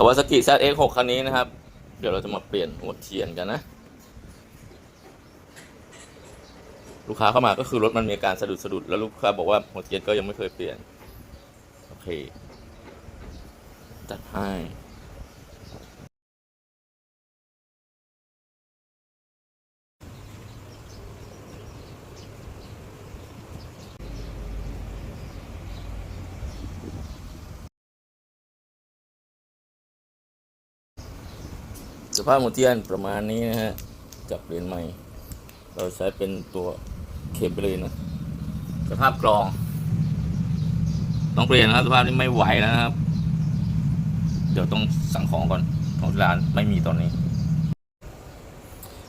าวาซากิ ZX6 คันนี้นะครับ เดี๋ยวเราจะมาเปลี่ยนหัวเทียนกันนะ ลูกค้าเข้ามาก็คือรถมันมีการสะดุดสะดุดแล้วลูกค้าบอกว่าหัวเทียนก็ยังไม่เคยเปลี่ยน โอเค จัดให้ สภาพหัวเทียนประมาณนี้นะฮะจับเปลี่ยนใหม่ เราใช้เป็นตัวเข็มไปเลยนะสภาพกรอง ต้องเปลี่ยนนะครับสภาพนี้ไม่ไหวแล้วนะครับ เดี๋ยวต้องสั่งของก่อนของร้านไม่มีตอนนี้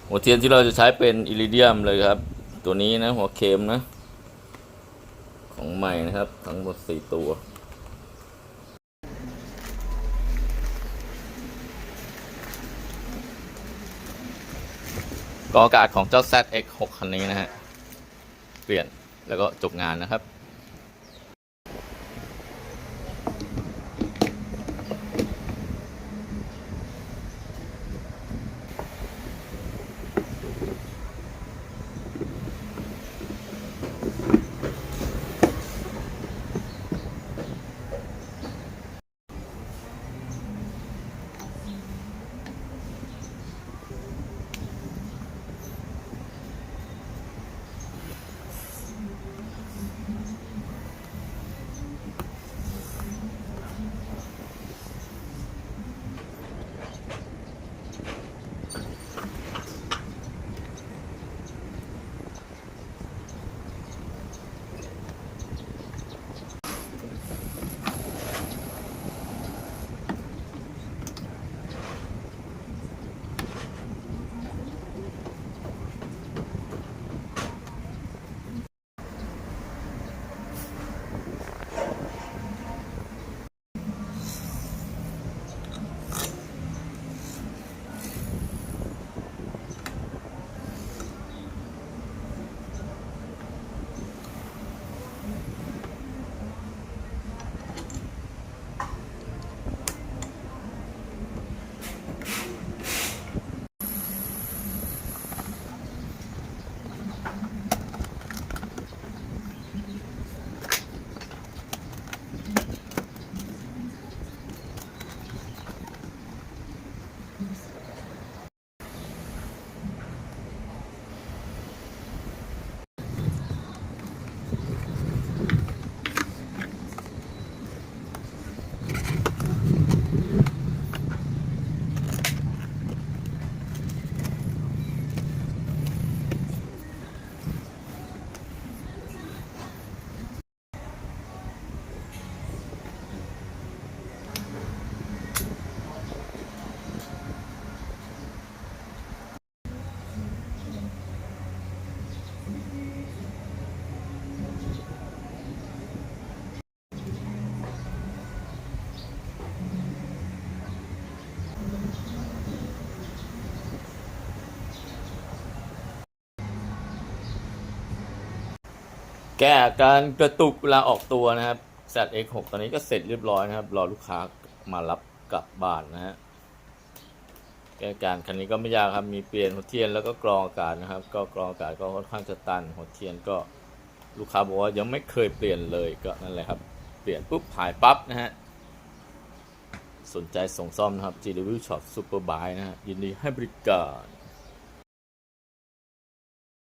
หัวเทียนที่เราจะใช้เป็นอิริเดียมเลยครับ ตัวนี้นะหัวเข็มนะ ของใหม่นะครับ ทั้งหมดสี่ตัว กองอากาศของเจ้า ZX6 คันนี้นะฮะ เปลี่ยนแล้วก็จบงานนะครับ แก้การกระตุกเวลาออกตัวนะครับ ZX6 ตอนนี้ก็เสร็จเรียบร้อยนะครับ รอลูกค้ามารับกลับบ้านนะฮะแก้การคันนี้ก็ไม่ยากครับ มีเปลี่ยนหัวเทียนแล้วก็กรองอากาศนะครับ ก็กรองอากาศก็ค่อนข้างจะตันหัวเทียนก็ลูกค้าบอกว่ายังไม่เคยเปลี่ยนเลยก็นั่นแหละครับ เปลี่ยนปุ๊บหายปั๊บนะฮะ สนใจส่งซ่อมนะครับ GW Shop Superbike นะฮะยินดีให้บริการ